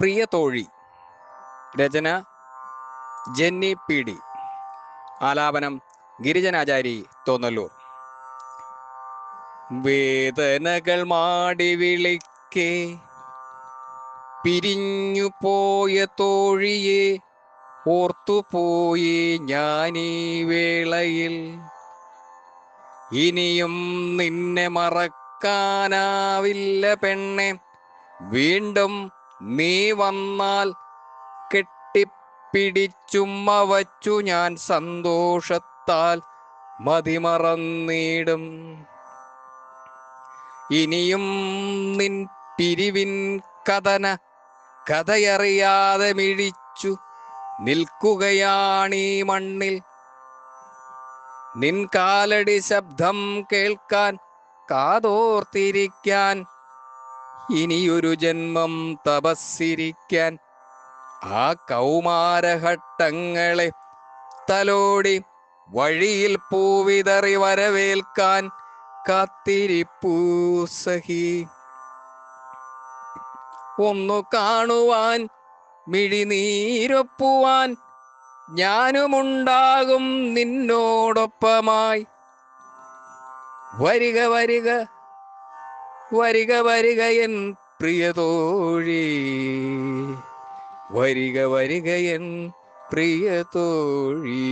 പ്രിയ തോഴി രചന Jenny P D. ആലാപനം ഗിരിജനാചാരി തോന്നല്ലൂർ. വേദനകൾ മാടി വിളിക്കേ. പിരിഞ്ഞു പോയ തോഴിയെ ഓർത്തുപോയി ഞാനീ വേളയിൽ. ഇനിയും നിന്നെ മറക്കാനാവില്ല പെണ്ണെ. വീണ്ടും നീ വന്നാൽ കെട്ടിപ്പിടിച്ചുമ്മ വച്ചു ഞാൻ സന്തോഷത്താൽ മതിമറന്നിടും. ഇനിയും നിൻ പിരിവിൻ കഥന കഥയറിയാതെ മിഴിച്ചു നിൽക്കുകയാണീ മണ്ണിൽ. നിൻ കാലടി ശബ്ദം കേൾക്കാൻ കാതോർത്തിരിക്കാൻ ഇനിയൊരു ജന്മം തപസ്സിരിക്കാൻ ആ കൗമാരഘട്ടങ്ങളെ തലോടി വഴിയിൽ പൂവിതറി വരവേൽക്കാൻ കാത്തിരിപ്പൂ സഹി. ഒന്നു കാണുവാൻ മിഴിനീരൊപ്പുവാൻ ഞാനുമുണ്ടാകും നിന്നോടൊപ്പമായി. വരിക വരിക വരിക വരിക എൻ പ്രിയതോഴി. വരിക വരിക എൻ പ്രിയതോഴി.